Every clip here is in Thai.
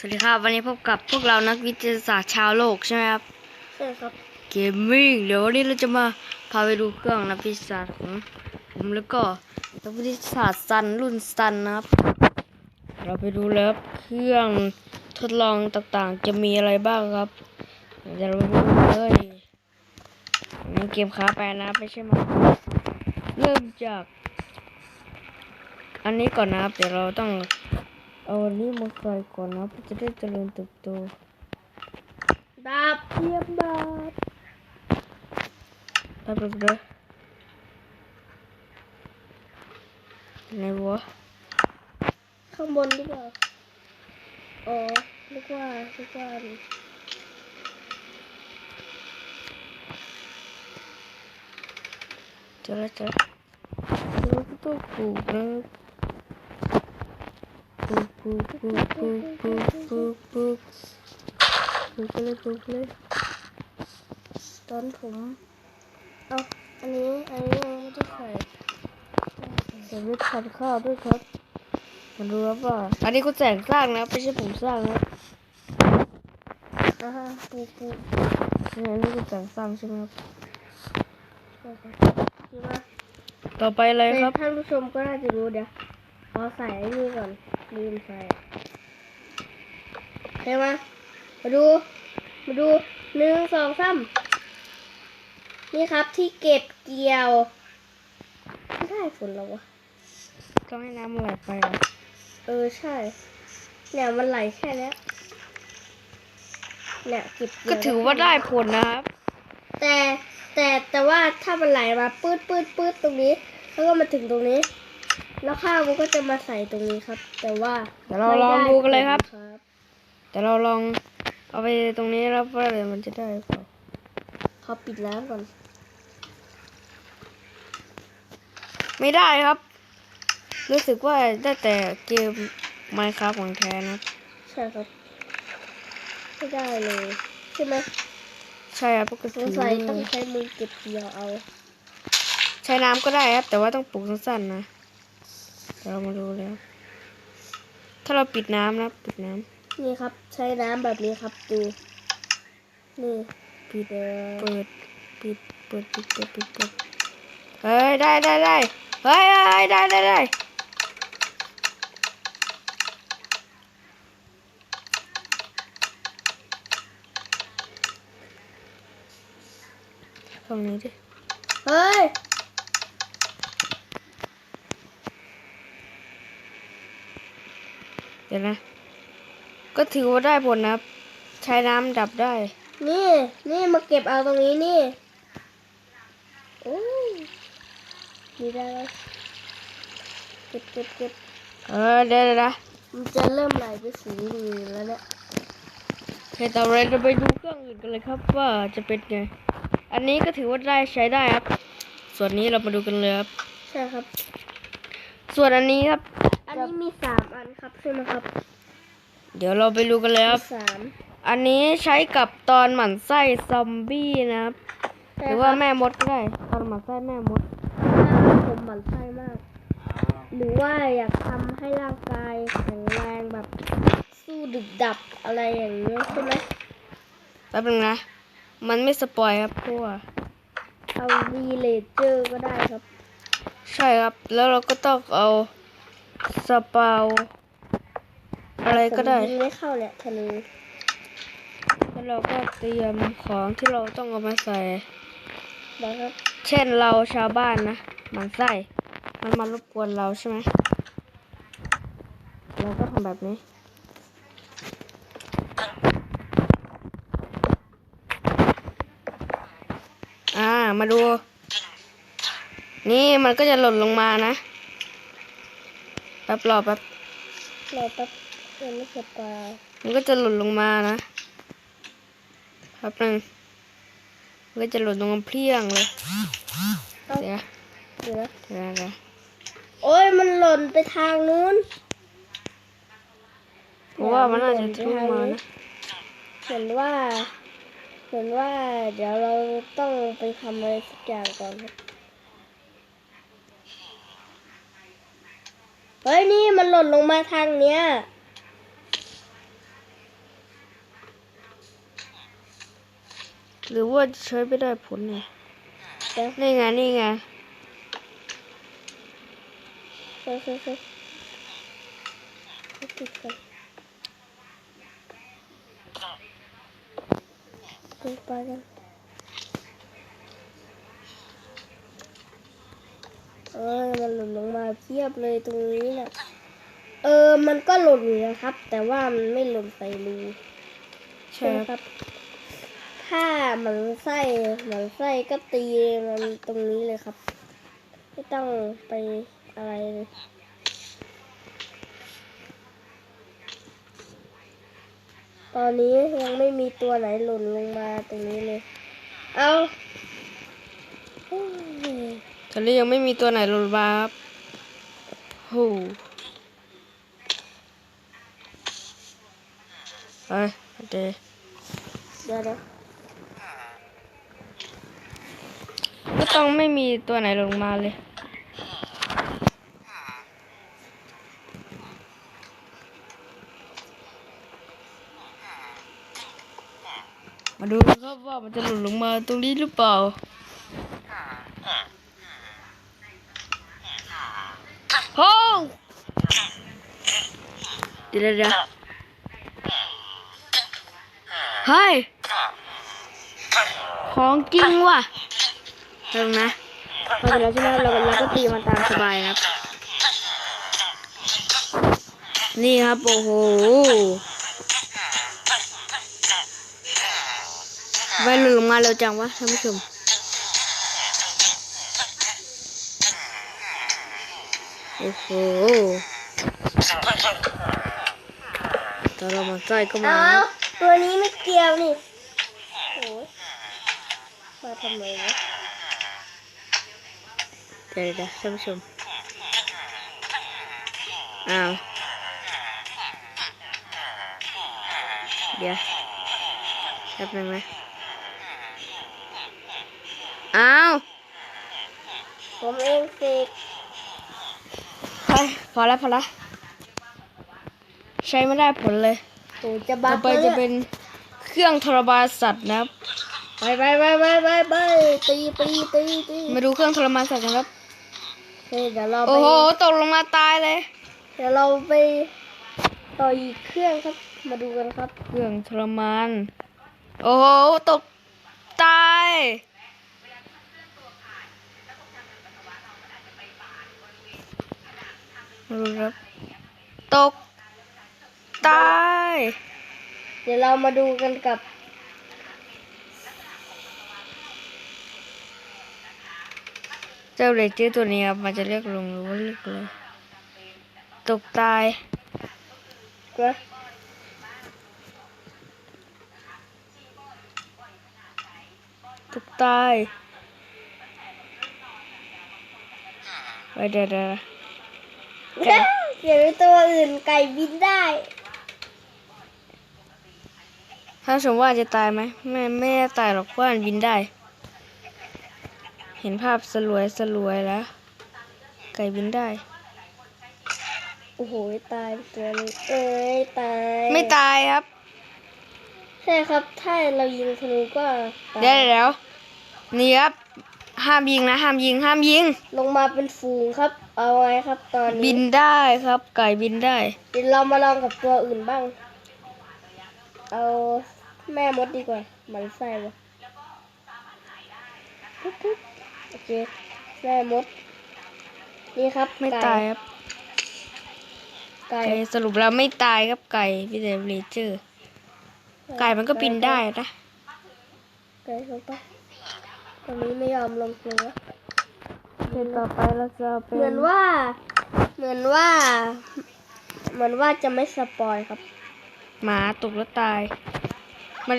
สวัสดีครับ วันนี้พบกับพวกเรานักวิทยาศาสตร์ชาวโลกใช่ไหมครับใช่ครับ เกมมิ่งเดี๋ยววันนี้เราจะมาพาไปดูเครื่องนักวิทยาศาสตร์ของผมแล้วก็นักวิทยาศาสตร์ซันรุ่นซันนะครับ เราไปดูแล้วครับเครื่องทดลองต่างๆ จะมีอะไรบ้างครับเดี๋ยวเราไปดูเลยอันนี้เกมค้าไปนะไม่ใช่มาเริ่มจาก อันนี้ก่อนนะครับเดี๋ยวเราต้อง Aulim Falcon apa cerita teruntuk tuh bab. Iya bab. Apa bro ini buah. ข้างบนหรือเปล่าอ๋อนึกว่านึกว่าเจอแล้วเจอเจอประตูกูนะ ปุ๊บปุ๊บปุ๊บปุ๊บปุ๊บบปุ๊บเลยปุ๊บเลยตอนผมเอาอันนี้อันนี้ไม่ได้ใส่แต่วไม่ทานข้าวด้วยครับมันรู้ป่าอันนี้กูแจกสร้างนะไม่ใช่ผมสร้างนะอ่าปูปูเนี่ยนี่กูแจกสร้างใช่ไหมครับต่อไปอะไรครับท่านผู้ชมก็น่าจะรู้เดี๋ยวขอใส่นี่ก่อน ลืมใส่เห็นไหมมาดู มาดูหนึ่งสองสามนี่ครับที่เก็บเกี่ยว ไม่ได้ผลแล้ววะต้องให้น้ำมันไหลไปเหรอเออใช่ เนี่ยมันไหลแค่เนี้ยเนี่ยเก็บเกี่ก็ยวถือว่าได้ผลนะครับ แต่แต่แต่ว่าถ้ามันไหลมาปื๊ดปื๊ดปื๊ดตรงนี้ แล้วก็มาถึงตรงนี้ แล้วข้าวมันก็จะมาใส่ตรงนี้ครับ แต่ว่าเดี๋ยวเราลองดูกันเลยครับไม่ได้ผครับแต่เราลองเอาไปตรงนี้แล้วว่าอะไรมันจะได้หรือเปล่าเขาปิดน้ำก่อน ไม่ได้ครับ รู้สึกว่าได้แต่เกม Minecraft ของแท้นะครับใช่ครับไม่ได้เลยใช่ไหมใช่ครับปกสติงสัยต้องใช้มือเก็บเกี่ยวเอา ใช้น้ำก็ได้ครับ แต่ว่าต้องปลูกสั้นๆนะ เดี๋ยวเรามาดูแล้ว ถ้าเราปิดน้ำนะปิดน้นี่ครับ ใช้น้ำแบบนี้ครับดูนี่ำปิดเดี๋ยวเปิดปิดเปิดปิดเปิดปิดเปิดเฮ้ยได้ได้ได้เฮ้ยเฮ้ยได้ได้ได้ฝั่งนี้ดิเฮ้ย เดี๋ยวนะ ก็ถือว่าได้ผลนะครับ ใช้น้ำดับได้ นี่ นี่มาเก็บเอาตรงนี้นี่โอ้ยนี่ได้แล้วเก็บเก็บเก็บเออเดี๋ยวเดี๋ยวนะมันจะเริ่มไหลไปสีอื่นแล้วเนี่ยโอเคต่อไปเราไปดูเครื่องอื่นกันเลยครับว่าจะเป็นไง อันนี้ก็ถือว่าได้ใช้ได้ครับ ส่วนนี้เรามาดูกันเลยครับ ใช่ครับ ส่วนอันนี้ครับ อันนี้มีสามอันครับใช่ไหมครับ เดี๋ยวเราไปดูกันเลยครับสามอันนี้ใช้กับตอนหมั่นไส้ซอมบี้นะครับหใช่รือคว่ารับแม่มดก็ได้ ตอนหมั่นไส้แม่มดถ้าผมหมั่นไส้มาก หรือว่าอยากทำให้ร่างกายแข็งแรงแบบสู้ดึกดับอะไรอย่างเงี้ยใช่ไหมแป๊บนึงนะ มันไม่สปอยครับเพราะว่าเอาวีเลเจอร์ก็ได้ครับ ใช่ครับ แล้วเราก็ต้องเอา สปาวอะไรก็ได้ ผมยิงไม่เข้าเนี่ยธนูแล้วเราก็เตรียมของที่เราต้องเอามาใส่นะครับเช่นเราชาวบ้านนะหมันไส้มันมารบกวนเราใช่ไหมเราก็ทำแบบนี้ อ่ามาดู นี่มันก็จะหล่นลงมานะ แป๊บรอแป๊บเราแป๊บยังไม่เสร็จปลามันก็จะหล่นลงมานะแป๊บนึงมันก็จะหล่นลงมาเพลี้ยงเลยเอ้าเดี๋ยวเดี๋ยวนะเดี๋ยวเดี๋ยวโอ้ยมันหล่นไปทางนู้นเพราะว่ามันน่าจะทุ่มมานะเหมือนว่าเหมือนว่าเดี๋ยวเราต้องไปทำอะไรสักอย่างก่อนครับ เฮ้ยนี่มันหล่นลงมาทางเนี้ย หรือว่าใช้ไม่ได้ผลเนี่ยนี่ไงนี่ไงไปกัน ออมันหล่นลงมาเพียบเลยตรงนี้น่ะ เออ มันก็หล่นอยู่นะครับ แต่ว่ามันไม่หล่นใส่รูใช่ใช่ไหมคครับรับ ถ้ามันไส้มันไส้ก็ตีมันตรงนี้เลยครับ ไม่ต้องไปอะไรเลยตอนนี้ยังไม่มีตัวไหนหล่นลงมาตรงนี้เลย เอาเฮ้ยต อนนี้ยังไม่มีตัวไหนหลุดมาครับโหเอ้ยเดยวเดี๋ยวนะก็ต้องไม่มีตัวไหนหลงมาเลยมาดูกันครับว่ามันจะหล่นลงมาตรงนี้หรือเปล่าโอ้ เดี๋ยวเดี๋ยวเฮ้ย ของจริงว่ะตรงนะพอเสร็จแล้วใช่ไหมเราก็เราก็ตีมันตามสบายนะครับ นี่ครับโอ้โหไปหลุดลงมาเร็วจังวะท่านผู้ชมโอ้โห ตอนเรามาใกล้ก็มาเอาตัวนี้ไม่เกี่ยวนี่โอ้ยมาทำไมวะเดี๋ยวเดี๋ยวท่านผู้ชม อ้าว เดี๋ยวแป๊บนึงนะ อ้าว ผมเองเสกเฮ้ยพอแล้วพอแล้ว ใช้ไม่ได้ผลเลยโอ้จะบัต่อกไปแล้วจะเนี่ยเป็นเครื่องทรมานสัตว์นะครับ ไปไปไปไปไปไปตีตีตีตีมาดูเครื่องทรมานสัตว์กันครับเฮ้ยเดี๋ยวเราไปโอ้โหตกลงมาตายเลย เดี๋ยวเราไปต่ออีกเครื่องครับ มาดูกันครับ เครื่องทรมานโอ้โหตกตายมาดูครับตก ตาย เดี๋ยวเรามาดูกันกับเจ้าเลเจอร์ตัวนี้ครับมันจะเรียกลงหรือว่าเรียกเลย ตกตายนะตกตายไปเดี๋ยวเดี๋ยวเดี๋ยวมีตัวอื่นไก่บินได้ ถ้าสมมติว่าจะตายไหมไม่ไม่น่าตายหรอกเพราะมันบินได้ เห็นภาพสลวยสลวยแล้ว ไก่บินได้ โอ้โหตายตัวนี้เอ้ยตาย ไม่ตายครับ ใช่ครับ ถ้าเรายิงธนูก็ตายเดี๋ยวเดี๋ยวนี่ครับห้ามยิงนะห้ามยิงห้ามยิง ลงมาเป็นฝูงครับ เอาไงครับตอนนี้บินได้ครับ ไก่บินได้ เดี๋ยวเรามาลองกับตัวอื่นบ้าง เอา แม่มดดีกว่ามันไส้วะปุ๊บปุ๊บโอเคแม่มด นี่ครับไม่ก่ตายครับไก่ไก่สรุปแล้วไม่ตายครับไก่พี่เดวเลเจอร์ไก่มันก็บินได้นะไก่ลงไปตรงนี้ไม่ยอมลงตัวเดี๋ยวต่อไปเราจะเป็นเหมือนว่า เหมือนว่า เหมือนว่าจะไม่สปอยครับ หมาตกแล้วตาย มา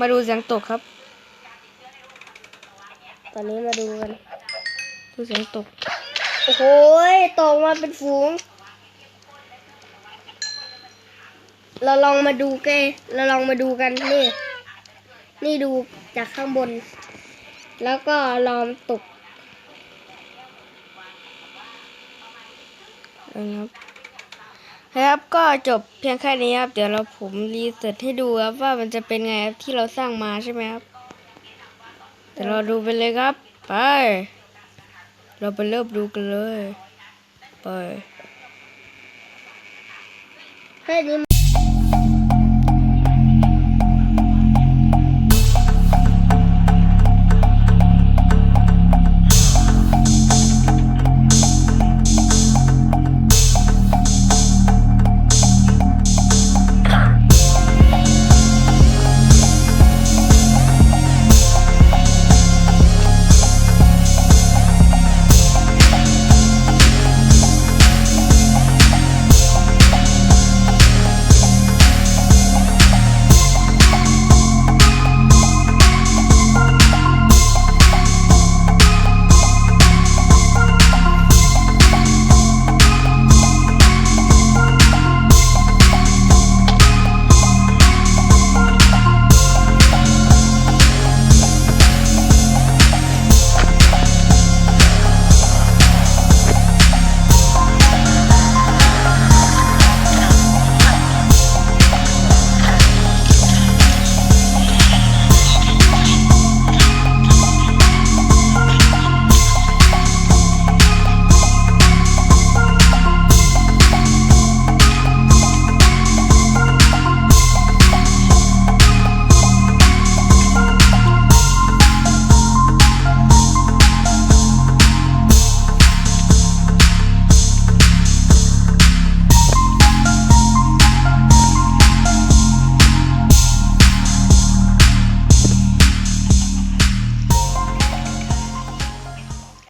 มาดูเสียงตกครับ ตอนนี้มาดูกัน ดูเสียงตก โอ้โหยตกมาเป็นฝูง เราลองมาดูแกเราลองมาดูกันนี่ นี่ดูจากข้างบน แล้วก็ลองตกนะครับ นะครับก็จบเพียงแค่นี้ครับ เดี๋ยวเราผมรีเซ็ตให้ดูครับว่ามันจะเป็นไงครับที่เราสร้างมาใช่ไหมครับเดี๋ยวเราดูไปเลยครับ ไป เราไปเริ่มดูกันเลย ไปแค่นี้